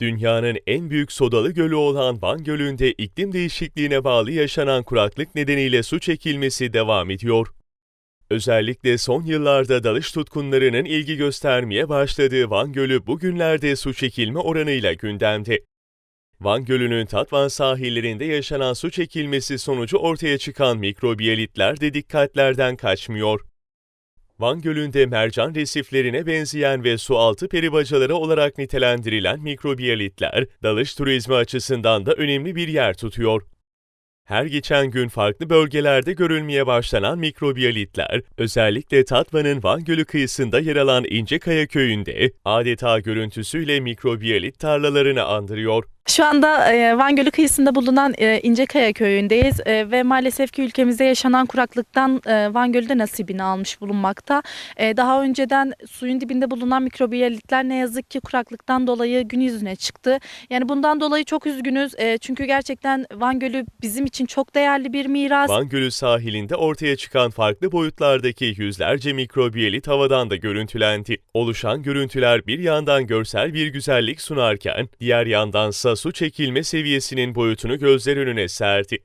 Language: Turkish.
Dünyanın en büyük sodalı gölü olan Van Gölü'nde iklim değişikliğine bağlı yaşanan kuraklık nedeniyle su çekilmesi devam ediyor. Özellikle son yıllarda dalış tutkunlarının ilgi göstermeye başladığı Van Gölü bugünlerde su çekilme oranıyla gündemde. Van Gölü'nün Tatvan sahillerinde yaşanan su çekilmesi sonucu ortaya çıkan mikrobiyalitler de dikkatlerden kaçmıyor. Van Gölü'nde mercan resiflerine benzeyen ve sualtı peribacaları olarak nitelendirilen mikrobiyalitler, dalış turizmi açısından da önemli bir yer tutuyor. Her geçen gün farklı bölgelerde görülmeye başlanan mikrobiyalitler, özellikle Tatvan'ın Van Gölü kıyısında yer alan İncekaya köyünde adeta görüntüsüyle mikrobiyalit tarlalarını andırıyor. Şu anda e, Van Gölü kıyısında bulunan e, İncekaya köyündeyiz e, ve maalesef ki ülkemizde yaşanan kuraklıktan Van Gölü de nasibini almış bulunmakta. Daha önceden suyun dibinde bulunan mikrobiyalitler ne yazık ki kuraklıktan dolayı gün yüzüne çıktı. Yani bundan dolayı çok üzgünüz çünkü gerçekten Van Gölü bizim için çok değerli bir miras. Van Gölü sahilinde ortaya çıkan farklı boyutlardaki yüzlerce mikrobiyalit havadan da görüntülendi. Oluşan görüntüler bir yandan görsel bir güzellik sunarken, diğer yandansa su çekilme seviyesinin boyutunu gözler önüne serdi.